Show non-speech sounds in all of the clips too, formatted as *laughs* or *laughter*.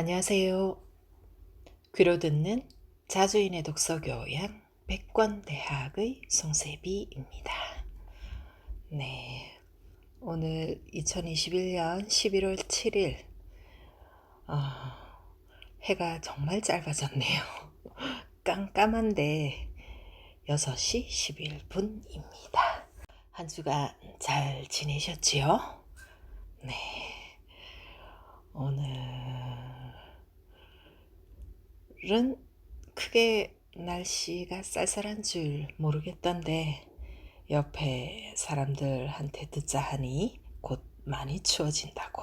안녕하세요. 귀로 듣는 자주인의 독서 교양 백권대학의 송세비입니다. 네. 오늘 2021년 11월 7일, 어, 해가 정말 짧아졌네요. *laughs* 깜깜한데 6시 11분입니다. 한 주간 잘 지내셨지요? 네. 오늘 은 크게 날씨가 쌀쌀한 줄 모르겠던데 옆에 사람들한테 듣자 하니 곧 많이 추워진다고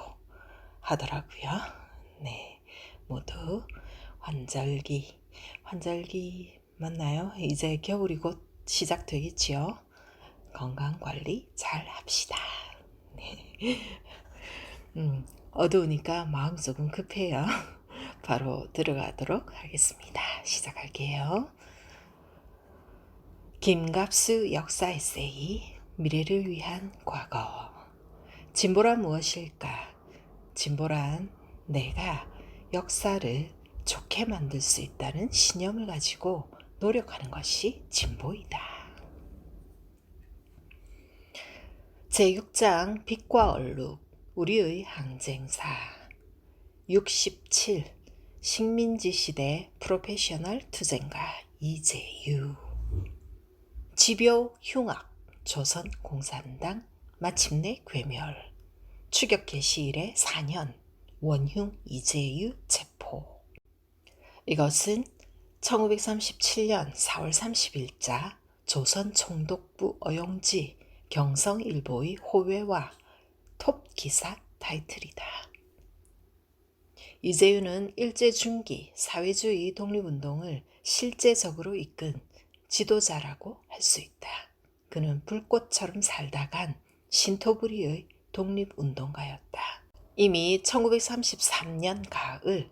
하더라고요. 네. 모두 환절기, 환절기 맞나요? 이제 겨울이 곧 시작되겠지요. 건강 관리 잘 합시다. 네. *laughs* 음, 어두우니까 마음 조금 급해요. 바로 들어가도록 하겠습니다. 시작할게요. 김갑수 역사 에세이 미래를 위한 과거 진보란 무엇일까? 진보란 내가 역사를 좋게 만들 수 있다는 신념을 가지고 노력하는 것이 진보이다. 제6장 빛과 얼룩 우리의 항쟁사 67 식민지 시대 프로페셔널 투쟁가 이재유. 집요 흉악 조선 공산당 마침내 괴멸. 추격 개시 이래 4년 원흉 이재유 체포. 이것은 1937년 4월 30일자 조선 총독부 어용지 경성일보의 호외와 톱 기사 타이틀이다. 이재유는 일제 중기 사회주의 독립운동을 실제적으로 이끈 지도자라고 할 수 있다. 그는 불꽃처럼 살다 간 신토부리의 독립운동가였다. 이미 1933년 가을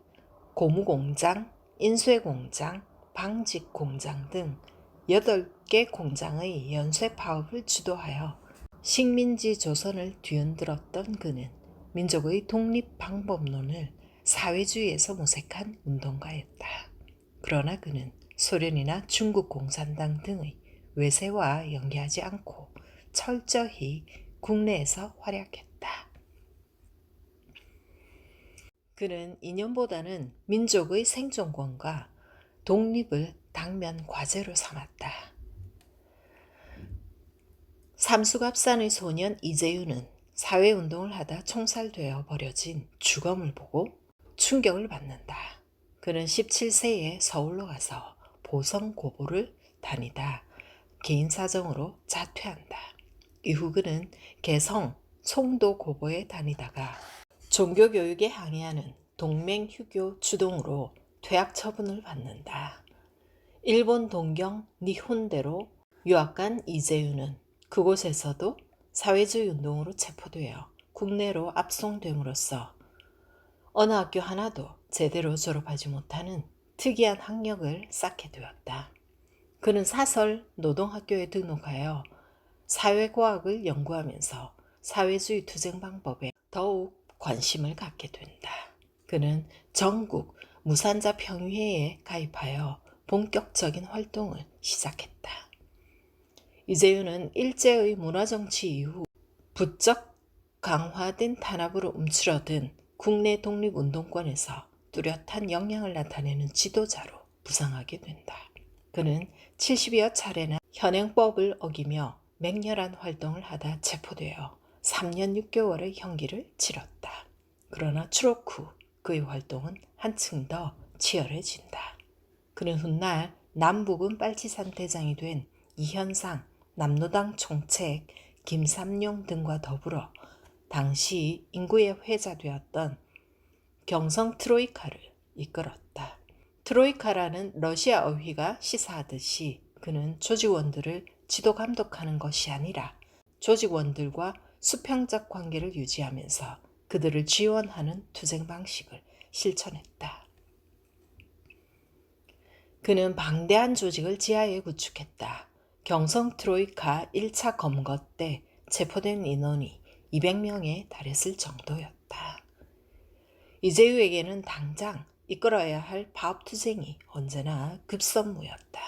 고무공장, 인쇄공장, 방직공장 등 8개 공장의 연쇄 파업을 주도하여 식민지 조선을 뒤흔들었던 그는 민족의 독립 방법론을 사회주의에서 모색한 운동가였다. 그러나 그는 소련이나 중국 공산당 등의 외세와 연계하지 않고 철저히 국내에서 활약했다. 그는 이념보다는 민족의 생존권과 독립을 당면 과제로 삼았다. 삼수갑산의 소년 이재유는 사회운동을 하다 총살되어 버려진 주검을 보고 충격을 받는다. 그는 17세에 서울로 가서 보성고보를 다니다 개인 사정으로 자퇴한다. 이후 그는 개성 송도고보에 다니다가 종교교육에 항의하는 동맹휴교 주동으로 퇴학 처분을 받는다. 일본 동경 니혼대로 유학 간 이재유는 그곳에서도 사회주의 운동으로 체포되어 국내로 압송됨으로써 어느 학교 하나도 제대로 졸업하지 못하는 특이한 학력을 쌓게 되었다. 그는 사설 노동학교에 등록하여 사회과학을 연구하면서 사회주의 투쟁 방법에 더욱 관심을 갖게 된다. 그는 전국 무산자 평의회에 가입하여 본격적인 활동을 시작했다. 이재유는 일제의 문화정치 이후 부쩍 강화된 탄압으로 움츠러든 국내 독립운동권에서 뚜렷한 역량을 나타내는 지도자로 부상하게 된다. 그는 70여 차례나 현행법을 어기며 맹렬한 활동을 하다 체포되어 3년 6개월의 형기를 치렀다. 그러나 추록 후 그의 활동은 한층 더 치열해진다. 그는 훗날 남북은 빨치산 대장이 된 이현상 남노당 총책 김삼룡 등과 더불어 당시 인구의 회자되었던 경성 트로이카를 이끌었다. 트로이카라는 러시아 어휘가 시사하듯이 그는 조직원들을 지도 감독하는 것이 아니라 조직원들과 수평적 관계를 유지하면서 그들을 지원하는 투쟁 방식을 실천했다. 그는 방대한 조직을 지하에 구축했다. 경성 트로이카 1차 검거 때 체포된 인원이 200명에 달했을 정도였다. 이재유에게는 당장 이끌어야 할 파업투쟁이 언제나 급선무였다.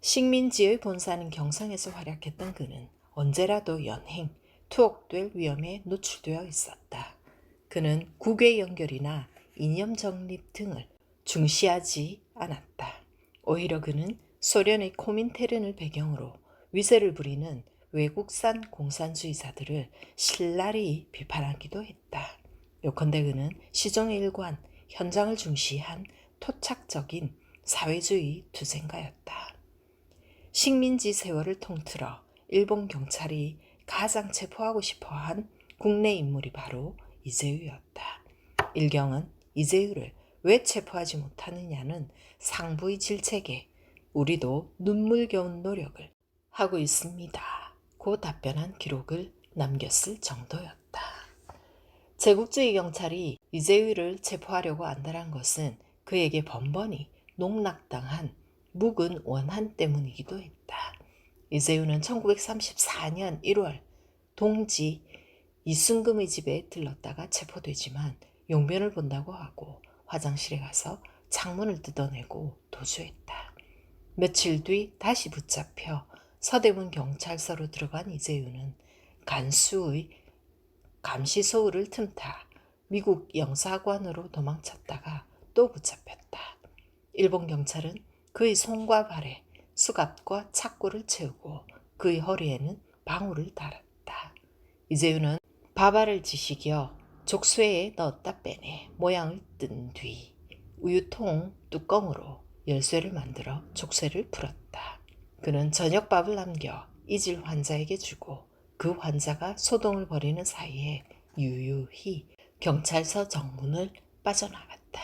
식민지의 본사는 경성에서 활약했던 그는 언제라도 연행, 투옥될 위험에 노출되어 있었다. 그는 국외 연결이나 이념 정립 등을 중시하지 않았다. 오히려 그는 소련의 코민테른을 배경으로 위세를 부리는 외국산 공산주의자들을 신랄히 비판하기도 했다. 요컨대 그는 시종의 일관, 현장을 중시한 토착적인 사회주의 투쟁가였다. 식민지 세월을 통틀어 일본 경찰이 가장 체포하고 싶어한 국내 인물이 바로 이재유였다. 일경은 이재유를 왜 체포하지 못하느냐는 상부의 질책에 우리도 눈물겨운 노력을 하고 있습니다. 고 답변한 기록을 남겼을 정도였다. 제국주의 경찰이 이재유를 체포하려고 안달한 것은 그에게 번번이 농락당한 묵은 원한 때문이기도 했다. 이재유는 1934년 1월 동지 이순금의 집에 들렀다가 체포되지만 용변을 본다고 하고 화장실에 가서 창문을 뜯어내고 도주했다. 며칠 뒤 다시 붙잡혀 서대문 경찰서로 들어간 이재유는 간수의 감시 소울을 틈타 미국 영사관으로 도망쳤다가 또 붙잡혔다. 일본 경찰은 그의 손과 발에 수갑과 착고를 채우고 그의 허리에는 방울을 달았다. 이재유는 바바를 지식여 족쇄에 넣었다 빼내 모양을 뜬 뒤 우유통 뚜껑으로 열쇠를 만들어 족쇄를 풀었다. 그는 저녁밥을 남겨 이질 환자에게 주고 그 환자가 소동을 벌이는 사이에 유유히 경찰서 정문을 빠져나갔다.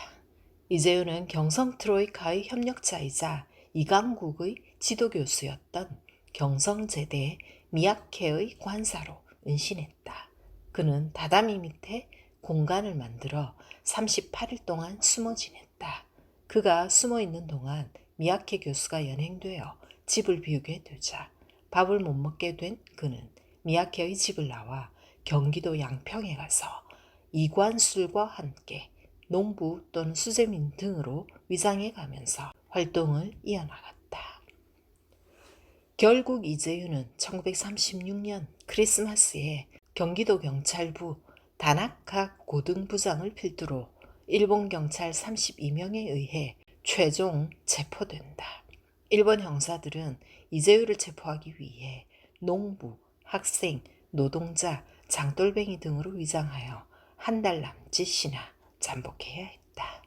이재윤은 경성 트로이카의 협력자이자 이강국의 지도교수였던 경성제대 미야케의 관사로 은신했다. 그는 다다미 밑에 공간을 만들어 38일 동안 숨어 지냈다. 그가 숨어 있는 동안 미야케 교수가 연행되어 집을 비우게 되자 밥을 못 먹게 된 그는 미야케의 집을 나와 경기도 양평에 가서 이관술과 함께 농부 또는 수재민 등으로 위장해 가면서 활동을 이어나갔다. 결국 이재유는 1936년 크리스마스에 경기도 경찰부 다나카 고등부장을 필두로 일본 경찰 32명에 의해 최종 체포된다. 일본 형사들은 이재유를 체포하기 위해 농부, 학생, 노동자, 장돌뱅이 등으로 위장하여 한 달 남짓이나 잠복해야 했다.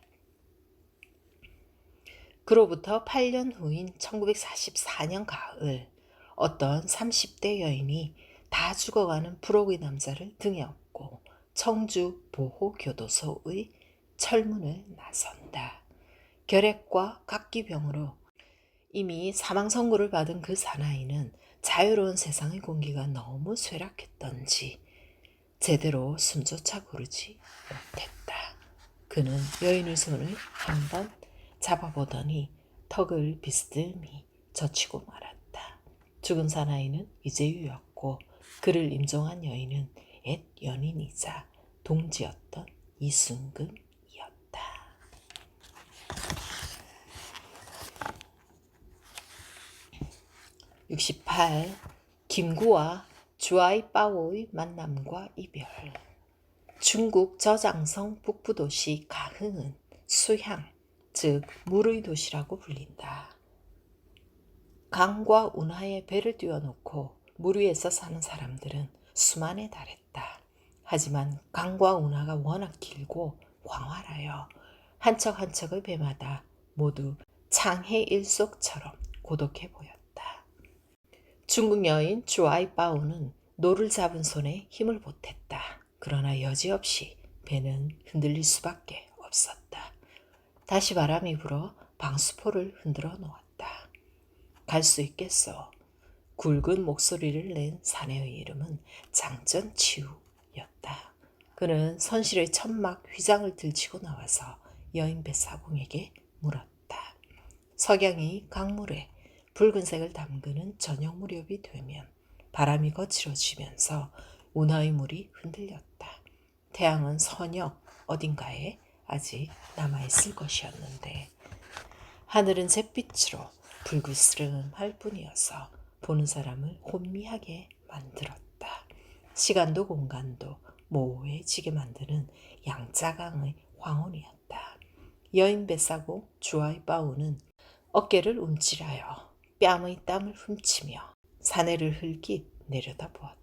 그로부터 8년 후인 1944년 가을 어떤 30대 여인이 다 죽어가는 부록의 남자를 등에 업고 청주 보호교도소의 철문을 나선다. 결핵과 각기병으로 이미 사망 선고를 받은 그 사나이는 자유로운 세상의 공기가 너무 쇠락했던지 제대로 숨조차 고르지 못했다. 그는 여인의 손을 한번 잡아보더니 턱을 비스듬히 젖히고 말았다. 죽은 사나이는 이재유였고 그를 임종한 여인은 옛 연인이자 동지였던 이순금이었다. 68. 김구와 주아이빠오의 만남과 이별 중국 저장성 북부도시 가흥은 수향, 즉 물의 도시라고 불린다. 강과 운하에 배를 띄워놓고 물 위에서 사는 사람들은 수만에 달했다. 하지만 강과 운하가 워낙 길고 광활하여 한 척 한 척의 배마다 모두 창해 일속처럼 고독해 보였다. 중국 여인 주아이빠오는 노를 잡은 손에 힘을 보탰다. 그러나 여지없이 배는 흔들릴 수밖에 없었다. 다시 바람이 불어 방수포를 흔들어 놓았다. 갈 수 있겠어. 굵은 목소리를 낸 사내의 이름은 장전치우였다. 그는 선실의 천막 휘장을 들치고 나와서 여인 배 사공에게 물었다. 석양이 강물에 붉은색을 담그는 저녁 무렵이 되면 바람이 거칠어지면서 운하의 물이 흔들렸다. 태양은 선역 어딘가에 아직 남아있을 것이었는데 하늘은 잿빛으로 불그스름할 뿐이어서 보는 사람을 혼미하게 만들었다. 시간도 공간도 모호해지게 만드는 양자강의 황혼이었다. 여인 뱃사고 주아이 빠우는 어깨를 움찔하여 뺨의 땀을 훔치며 사내를 흘기 내려다보았다.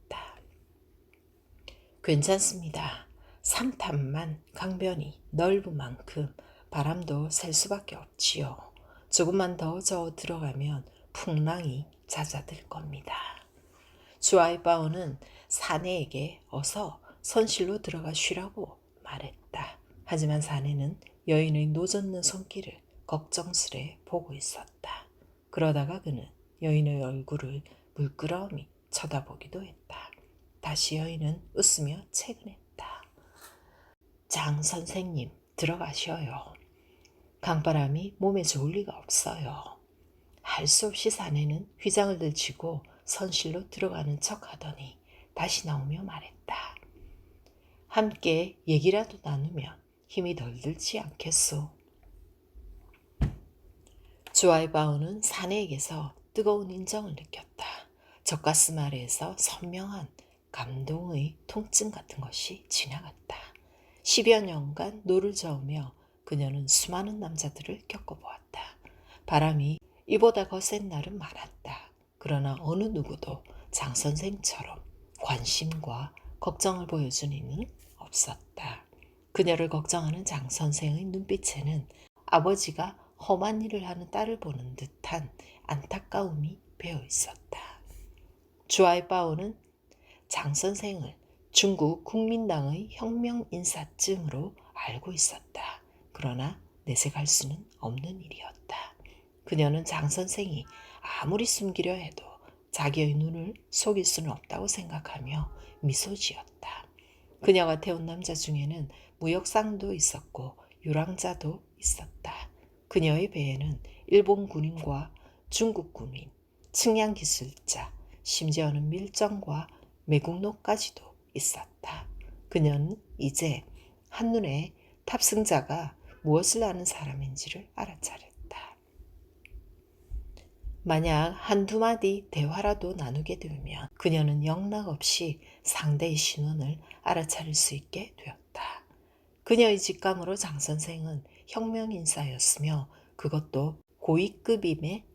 괜찮습니다. 삼탄만 강변이 넓은 만큼 바람도 셀 수밖에 없지요. 조금만 더저 들어가면 풍랑이 잦아들 겁니다. 주아이바오는 사내에게 어서 선실로 들어가 쉬라고 말했다. 하지만 사내는 여인의 노젓는 손길을 걱정스레 보고 있었다. 그러다가 그는 여인의 얼굴을 물끄러미 쳐다보기도 했다. 다시 여인은 웃으며 채근했다. 장 선생님, 들어가셔요. 강바람이 몸에 좋을 리가 없어요. 할 수 없이 사내는 휘장을 들치고 선실로 들어가는 척 하더니 다시 나오며 말했다. 함께 얘기라도 나누면 힘이 덜 들지 않겠소. 주아이바오는 사내에게서 뜨거운 인정을 느꼈다. 젖가슴 아래에서 선명한 감동의 통증 같은 것이 지나갔다. 10여 년간 노를 저으며 그녀는 수많은 남자들을 겪어보았다. 바람이 이보다 거센 날은 많았다. 그러나 어느 누구도 장 선생처럼 관심과 걱정을 보여준 이는 없었다. 그녀를 걱정하는 장 선생의 눈빛에는 아버지가 험한 일을 하는 딸을 보는 듯한 안타까움이 배어 있었다. 주아이바오는 장 선생을 중국 국민당의 혁명 인사증으로 알고 있었다. 그러나 내색할 수는 없는 일이었다. 그녀는 장 선생이 아무리 숨기려 해도 자기의 눈을 속일 수는 없다고 생각하며 미소 지었다. 그녀가 태운 남자 중에는 무역상도 있었고 유랑자도 있었다. 그녀의 배에는 일본 군인과 중국 군인, 측량 기술자, 심지어는 밀정과 매국노까지도 있었다. 그녀는 이제 한눈에 탑승자가 무엇을 아는 사람인지를 알아차렸다. 만약 한두 마디 대화라도 나누게 되면 그녀는 영락없이 상대의 신원을 알아차릴 수 있게 되었다. 그녀의 직감으로 장 선생은 혁명 인사였으며 그것도 고위급임에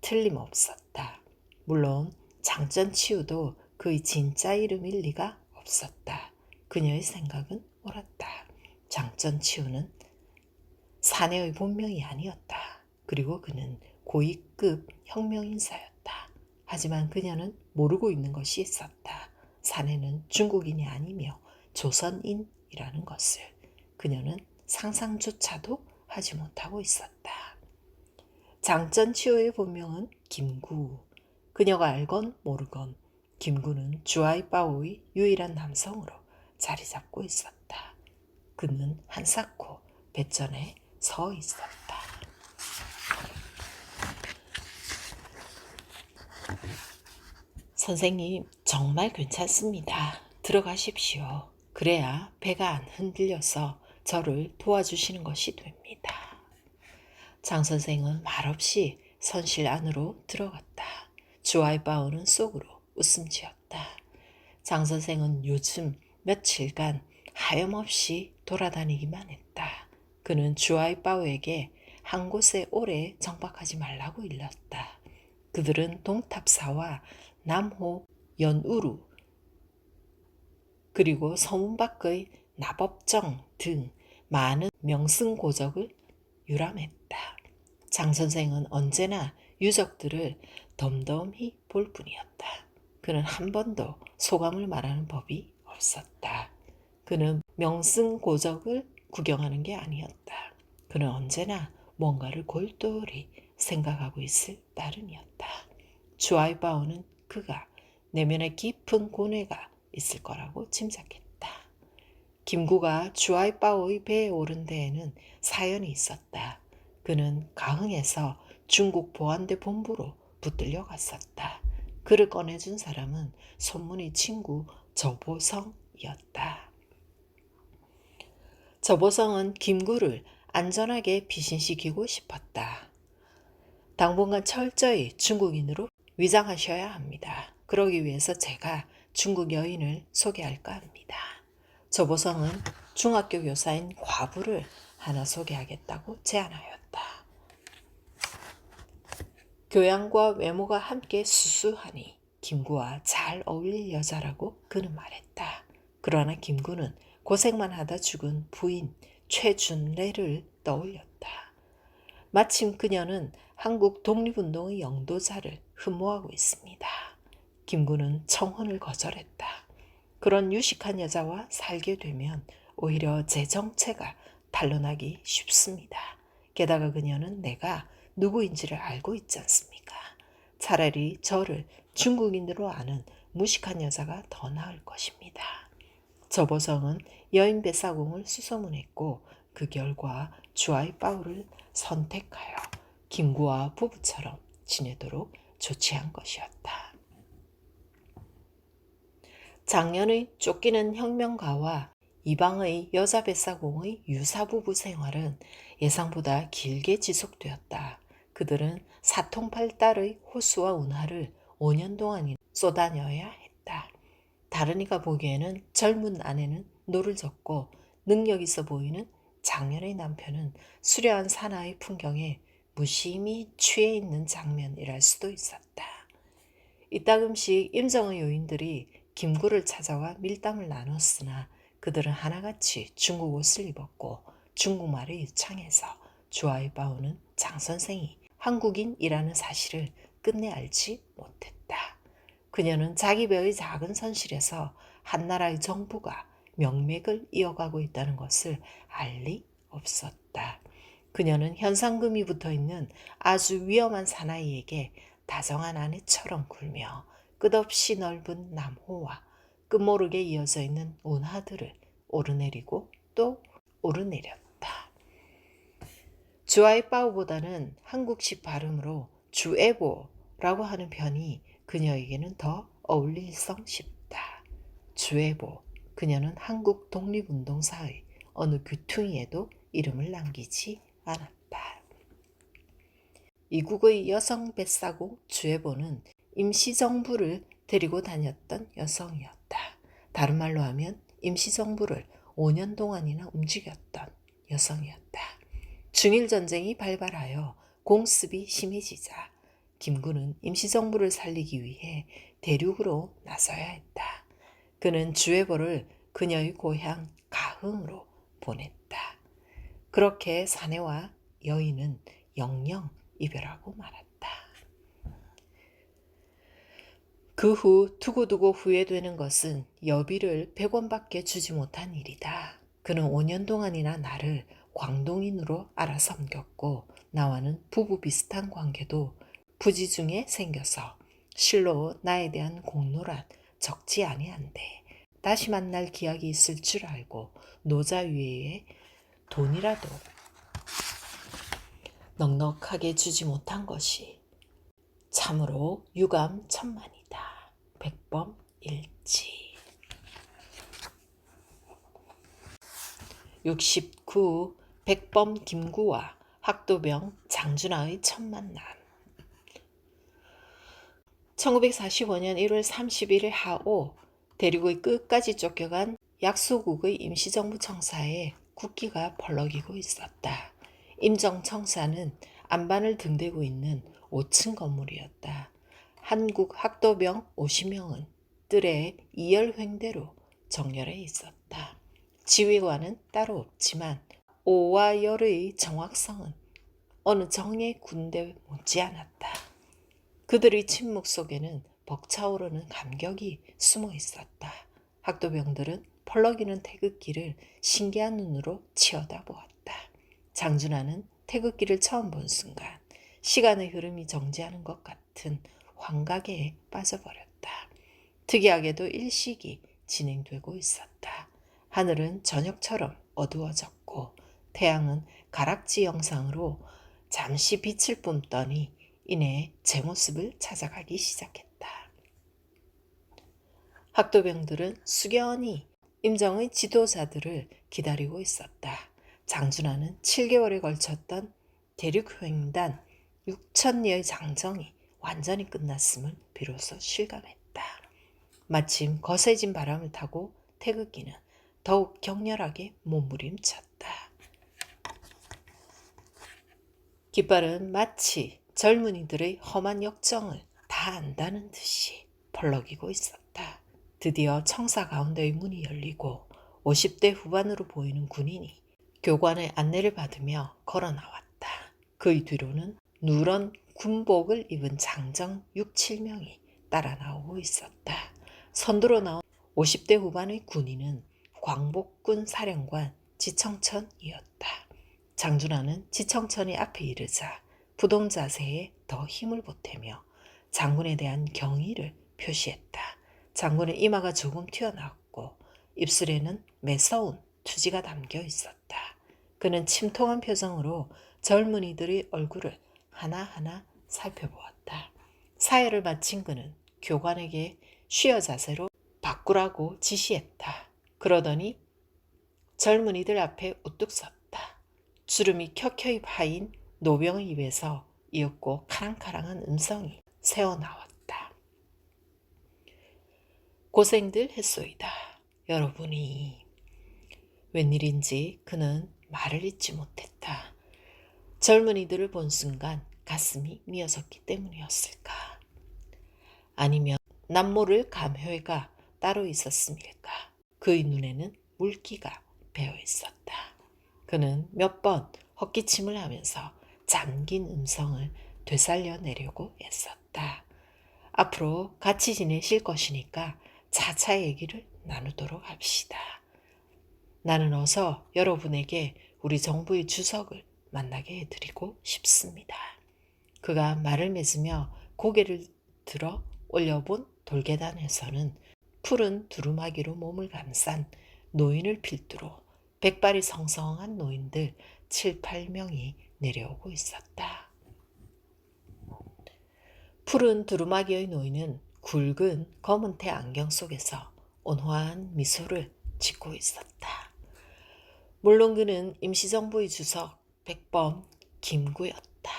틀림없었다. 물론 장전 치우도 그의 진짜 이름일 리가 없었다. 그녀의 생각은 옳았다. 장전 치우는 사내의 본명이 아니었다. 그리고 그는 고위급 혁명인사였다. 하지만 그녀는 모르고 있는 것이 있었다. 사내는 중국인이 아니며 조선인이라는 것을 그녀는 상상조차도 하지 못하고 있었다. 장전치호의 본명은 김구. 그녀가 알건 모르건 김구는 주아이바오의 유일한 남성으로 자리 잡고 있었다. 그는 한사코 배전에 서 있었다. 선생님, 정말 괜찮습니다. 들어가십시오. 그래야 배가 안 흔들려서 저를 도와주시는 것이 됩니다. 장 선생은 말없이 선실 안으로 들어갔다. 주아이바오는 속으로 웃음 지었다. 장 선생은 요즘 며칠간 하염없이 돌아다니기만 했다. 그는 주아이바오에게 한 곳에 오래 정박하지 말라고 일렀다. 그들은 동탑사와 남호 연우루 그리고 서문 밖의 나법정 등 많은 명승고적을 유람했다. 장 선생은 언제나 유적들을 덤덤히 볼 뿐이었다. 그는 한 번도 소감을 말하는 법이 없었다. 그는 명승고적을 구경하는 게 아니었다. 그는 언제나 뭔가를 골똘히 생각하고 있을 따름이었다. 주아이바오는 그가 내면에 깊은 고뇌가 있을 거라고 짐작했다. 김구가 주아이바오의 배에 오른 데에는 사연이 있었다. 그는 가흥에서 중국 보안대 본부로 붙들려 갔었다. 그를 꺼내준 사람은 손문의 친구 저보성이었다. 저보성은 김구를 안전하게 피신시키고 싶었다. 당분간 철저히 중국인으로 위장하셔야 합니다. 그러기 위해서 제가 중국 여인을 소개할까 합니다. 저 보성은 중학교 교사인 과부를 하나 소개하겠다고 제안하였다. 교양과 외모가 함께 수수하니 김구와 잘 어울릴 여자라고 그는 말했다. 그러나 김구는 고생만 하다 죽은 부인 최준래를 떠올렸다. 마침 그녀는 한국 독립운동의 영도자를 흠모하고 있습니다. 김구는 청혼을 거절했다. 그런 유식한 여자와 살게 되면 오히려 제 정체가 탄로나기 쉽습니다. 게다가 그녀는 내가 누구인지를 알고 있지 않습니까? 차라리 저를 중국인으로 아는 무식한 여자가 더 나을 것입니다. 저보성은 여인 배사공을 수소문했고 그 결과 주아이 빠우를 선택하여 김구와 부부처럼 지내도록 조치한 것이었다. 작년의 쫓기는 혁명가와 이방의 여자 뱃사공의 유사 부부 생활은 예상보다 길게 지속되었다. 그들은 사통팔달의 호수와 운하를 5년 동안 쏟아녀야 했다. 다른이가 보기에는 젊은 아내는 노를 젓고 능력 있어 보이는 장년의 남편은 수려한 사나이 풍경에 무심히 취해 있는 장면이랄 수도 있었다. 이따금씩 임정의 요인들이 김구를 찾아와 밀담을 나눴으나 그들은 하나같이 중국 옷을 입었고 중국말을 유창해서 주아이 바오는 장 선생이 한국인이라는 사실을 끝내 알지 못했다. 그녀는 자기 배의 작은 선실에서 한 나라의 정부가 명맥을 이어가고 있다는 것을 알리 없었다. 그녀는 현상금이 붙어 있는 아주 위험한 사나이에게 다정한 아내처럼 굴며 끝없이 넓은 남호와 끝모르게 이어져 있는 운하들을 오르내리고 또 오르내렸다. 주아이빠우보다는 한국식 발음으로 주에보라고 하는 편이 그녀에게는 더 어울릴성 싶다. 주에보, 그녀는 한국 독립운동사의 어느 귀퉁이에도 이름을 남기지 않았다. 이국의 여성 뱃사고 주에보는 임시정부를 데리고 다녔던 여성이었다. 다른 말로 하면 임시정부를 5년 동안이나 움직였던 여성이었다. 중일전쟁이 발발하여 공습이 심해지자 김구는 임시정부를 살리기 위해 대륙으로 나서야 했다. 그는 주해보를 그녀의 고향 가흥으로 보냈다. 그렇게 사내와 여인은 영영 이별하고 말았다. 그 후 두고두고 후회되는 것은 여비를 100원밖에 주지 못한 일이다. 그는 5년 동안이나 나를 광동인으로 알아섬겼고 나와는 부부 비슷한 관계도 부지 중에 생겨서 실로 나에 대한 공로란 적지 아니한데 다시 만날 기약이 있을 줄 알고 노자 위에 돈이라도 넉넉하게 주지 못한 것이 참으로 유감 천만이다. 백범 일치 69. 백범 김구와 학도병 장준하의 첫 만남 1945년 1월 31일 하오 대륙의 끝까지 쫓겨간 약소국의 임시정부 청사에 국기가 벌럭이고 있었다. 임정 청사는 안반을 등대고 있는 5층 건물이었다. 한국 학도병 50명은 뜰에 이열횡대로 정렬해 있었다. 지휘관은 따로 없지만 오와 열의 정확성은 어느 정예 군대 못지않았다. 그들의 침묵 속에는 벅차오르는 감격이 숨어 있었다. 학도병들은 펄럭이는 태극기를 신기한 눈으로 치어다 보았다. 장준하는 태극기를 처음 본 순간 시간의 흐름이 정지하는 것 같은 환각에 빠져버렸다. 특이하게도 일식이 진행되고 있었다. 하늘은 저녁처럼 어두워졌고 태양은 가락지 영상으로 잠시 빛을 뿜더니 이내 제 모습을 찾아가기 시작했다. 학도병들은 숙연히 임정의 지도자들을 기다리고 있었다. 장준하는 7개월에 걸쳤던 대륙횡단 6천리의 장정이 완전히 끝났음을 비로소 실감했다. 마침 거세진 바람을 타고 태극기는 더욱 격렬하게 몸부림쳤다. 깃발은 마치 젊은이들의 험한 역정을 다 안다는 듯이 펄럭이고 있었다. 드디어 청사 가운데의 문이 열리고 50대 후반으로 보이는 군인이 교관의 안내를 받으며 걸어 나왔다. 그의 뒤로는 누런 군복을 입은 장정 6, 7명이 따라 나오고 있었다. 선두로 나온 50대 후반의 군인은 광복군 사령관 지청천이었다. 장준하는 지청천이 앞에 이르자 부동 자세에 더 힘을 보태며 장군에 대한 경의를 표시했다. 장군의 이마가 조금 튀어나왔고 입술에는 매서운 투지가 담겨 있었다. 그는 침통한 표정으로 젊은이들의 얼굴을 하나하나 살펴보았다. 사회를 마친 그는 교관에게 쉬어 자세로 바꾸라고 지시했다. 그러더니 젊은이들 앞에 우뚝 섰다. 주름이 켜켜이 파인 노병의 입에서 이윽고 카랑카랑한 음성이 새어나왔다. 고생들 했소이다. 여러분이 웬일인지 그는 말을 잇지 못했다. 젊은이들을 본 순간 가슴이 미어섰기 때문이었을까? 아니면 남모를 감회가 따로 있었음일까? 그의 눈에는 물기가 배어 있었다. 그는 몇 번 헛기침을 하면서 잠긴 음성을 되살려 내려고 애썼다. 앞으로 같이 지내실 것이니까 차차 얘기를 나누도록 합시다. 나는 어서 여러분에게 우리 정부의 주석을 만나게 해드리고 싶습니다. 그가 말을 맺으며 고개를 들어 올려본 돌계단에서는 푸른 두루마기로 몸을 감싼 노인을 필두로 백발이 성성한 노인들 7, 8명이 내려오고 있었다. 푸른 두루마기의 노인은 굵은 검은 테 안경 속에서 온화한 미소를 짓고 있었다. 물론 그는 임시정부의 주석 백범 김구였다.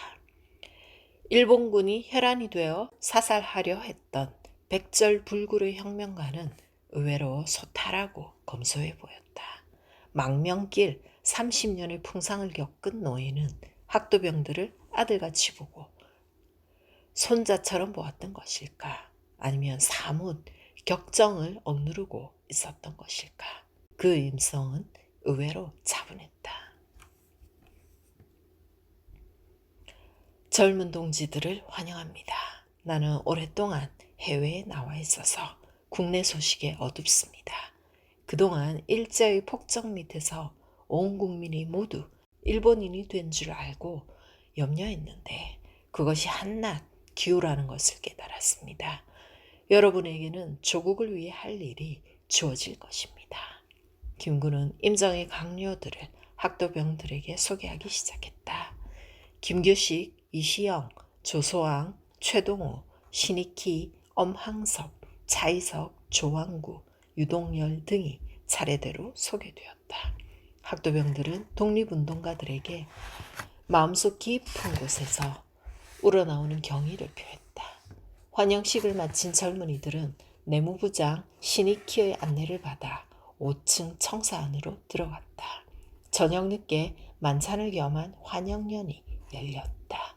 일본군이 혈안이 되어 사살하려 했던 백절불굴의 혁명가는 의외로 소탈하고 검소해 보였다. 망명길 30년의 풍상을 겪은 노인은 학도병들을 아들같이 보고 손자처럼 보았던 것일까? 아니면 사뭇 격정을 억누르고 있었던 것일까? 그 임성은 의외로 차분했다. 젊은 동지들을 환영합니다. 나는 오랫동안 해외에 나와 있어서 국내 소식에 어둡습니다. 그동안 일제의 폭정 밑에서 온 국민이 모두 일본인이 된 줄 알고 염려했는데 그것이 한낱 기우라는 것을 깨달았습니다. 여러분에게는 조국을 위해 할 일이 주어질 것입니다. 김구는 임정의 강요들을 학도병들에게 소개하기 시작했다. 김규식, 이시영, 조소왕, 최동우, 신익희, 엄항섭, 차이석, 조왕구, 유동열 등이 차례대로 소개되었다. 학도병들은 독립운동가들에게 마음속 깊은 곳에서 우러나오는 경의를 표했다. 환영식을 마친 젊은이들은 내무부장 신익희의 안내를 받아 5층 청사 안으로 들어갔다. 저녁 늦게 만찬을 겸한 환영연이 열렸다.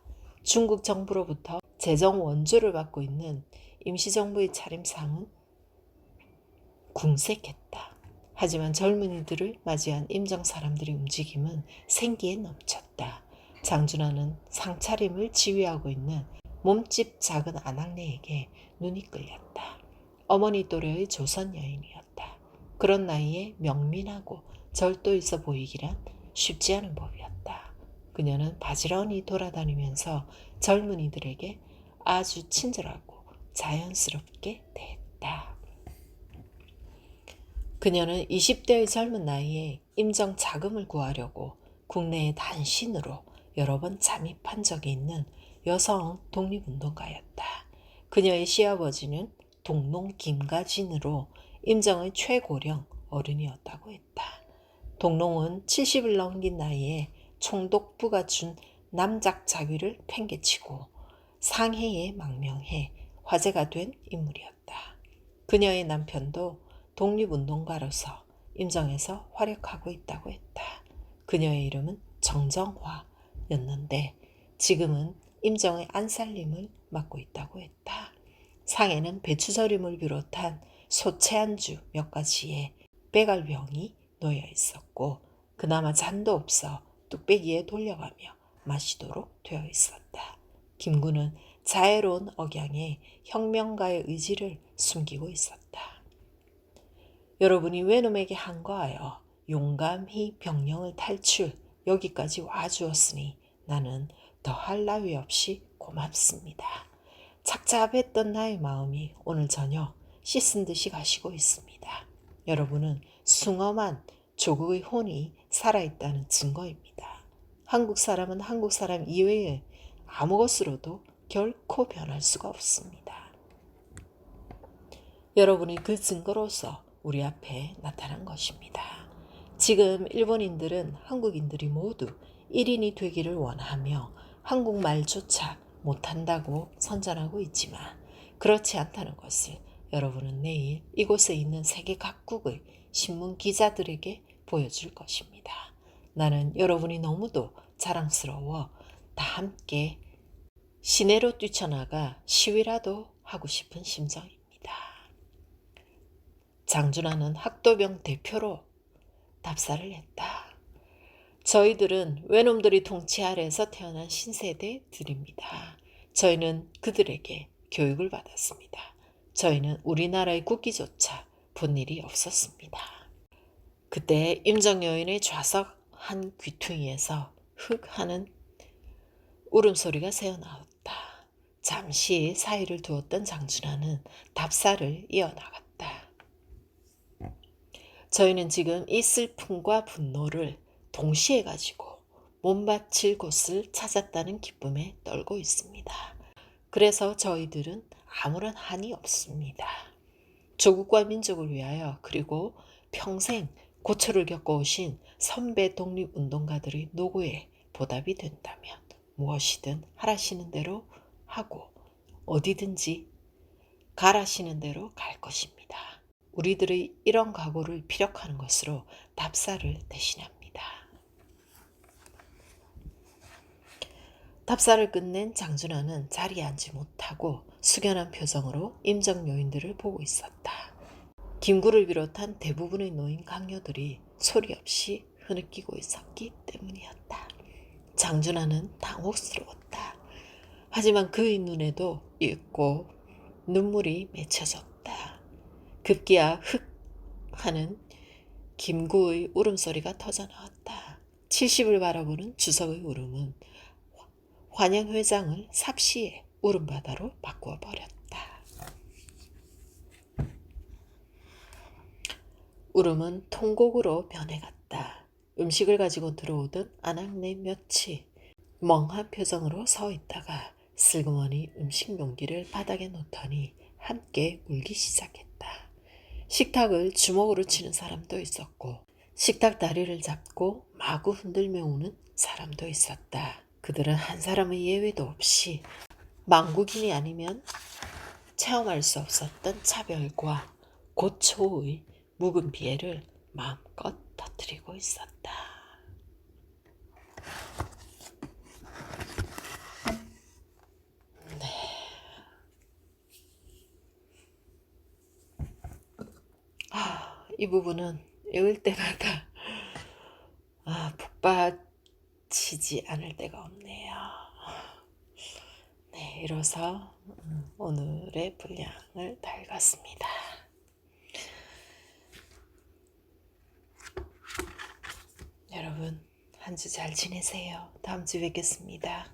중국 정부로부터 재정 원조를 받고 있는 임시정부의 차림상은 궁색했다. 하지만 젊은이들을 맞이한 임정 사람들의 움직임은 생기에 넘쳤다. 장준하는 상차림을 지휘하고 있는 몸집 작은 아낙네에게 눈이 끌렸다. 어머니 또래의 조선 여인이었다. 그런 나이에 명민하고 절도 있어 보이기란 쉽지 않은 법이었다. 그녀는 바지런히 돌아다니면서 젊은이들에게 아주 친절하고 자연스럽게 대했다. 그녀는 20대의 젊은 나이에 임정 자금을 구하려고 국내에 단신으로 여러 번 잠입한 적이 있는 여성 독립운동가였다. 그녀의 시아버지는 동농 김가진으로 임정의 최고령 어른이었다고 했다. 동롱은 70을 넘긴 나이에 총독부가 준 남작 자위를 팽개치고 상해에 망명해 화제가 된 인물이었다. 그녀의 남편도 독립운동가로서 임정에서 활약하고 있다고 했다. 그녀의 이름은 정정화였는데 지금은 임정의 안살림을 맡고 있다고 했다. 상에는 배추절임을 비롯한 소채안주 몇 가지에 빼갈병이 놓여 있었고 그나마 잔도 없어 뚝배기에 돌려가며 마시도록 되어 있었다. 김구는 자애로운 억양에 혁명가의 의지를 숨기고 있었다. 여러분이 외놈에게 항거하여 용감히 병령을 탈출 여기까지 와주었으니 나는 더할 나위 없이 고맙습니다. 착잡했던 나의 마음이 오늘 저녁 씻은 듯이 가시고 있습니다. 여러분은 숭엄한 조국의 혼이 살아있다는 증거입니다. 한국 사람은 한국 사람 이외에 아무 것으로도 결코 변할 수가 없습니다. 여러분이 그 증거로서 우리 앞에 나타난 것입니다. 지금 일본인들은 한국인들이 모두 1인이 되기를 원하며 한국말조차 못한다고 선전하고 있지만 그렇지 않다는 것을 여러분은 내일 이곳에 있는 세계 각국의 신문 기자들에게 보여줄 것입니다. 나는 여러분이 너무도 자랑스러워 다 함께 시내로 뛰쳐나가 시위라도 하고 싶은 심정입니다. 장준하는 학도병 대표로 답사를 했다. 저희들은 외놈들이 통치 아래에서 태어난 신세대들입니다. 저희는 그들에게 교육을 받았습니다. 저희는 우리나라의 국기조차 본 일이 없었습니다. 그때 임정 여인의 좌석 한 귀퉁이에서 흑 하는 울음소리가 새어나왔다. 잠시 사이를 두었던 장준하는 답사를 이어나갔다. 저희는 지금 이 슬픔과 분노를 동시에 가지고 못 바칠 곳을 찾았다는 기쁨에 떨고 있습니다. 그래서 저희들은 아무런 한이 없습니다. 조국과 민족을 위하여 그리고 평생 고초를 겪어오신 선배 독립운동가들의 노고에 보답이 된다면 무엇이든 하라시는 대로 하고 어디든지 가라시는 대로 갈 것입니다. 우리들의 이런 각오를 피력하는 것으로 답사를 대신합니다. 답사를 끝낸 장준하는 자리에 앉지 못하고 숙연한 표정으로 임정 요인들을 보고 있었다. 김구를 비롯한 대부분의 노인 강요들이 소리 없이 흐느끼고 있었기 때문이었다. 장준하는 당혹스러웠다. 하지만 그의 눈에도 읽고 눈물이 맺혀졌다. 급기야 흑 하는 김구의 울음소리가 터져나왔다. 70을 바라보는 주석의 울음은 환영회장을 삽시에 울음바다로 바꾸어 버렸다. 울음은 통곡으로 변해갔다. 음식을 가지고 들어오던 아낙네 몇이 멍한 표정으로 서 있다가 슬그머니 음식 용기를 바닥에 놓더니 함께 울기 시작했다. 식탁을 주먹으로 치는 사람도 있었고 식탁 다리를 잡고 마구 흔들며 우는 사람도 있었다. 그들은 한 사람의 예외도 없이 망국인이 아니면 체험할 수 없었던 차별과 고초의 묵은 비애를 마음껏 터뜨리고 있었다. 네. 아, 이 부분은 읽을 때마다 아, 북받치지 않을 때가 없네요. 네, 이로써 음, 오늘의 분량을 달갔습니다. 여러분, 한 주 잘 지내세요. 다음 주 뵙겠습니다.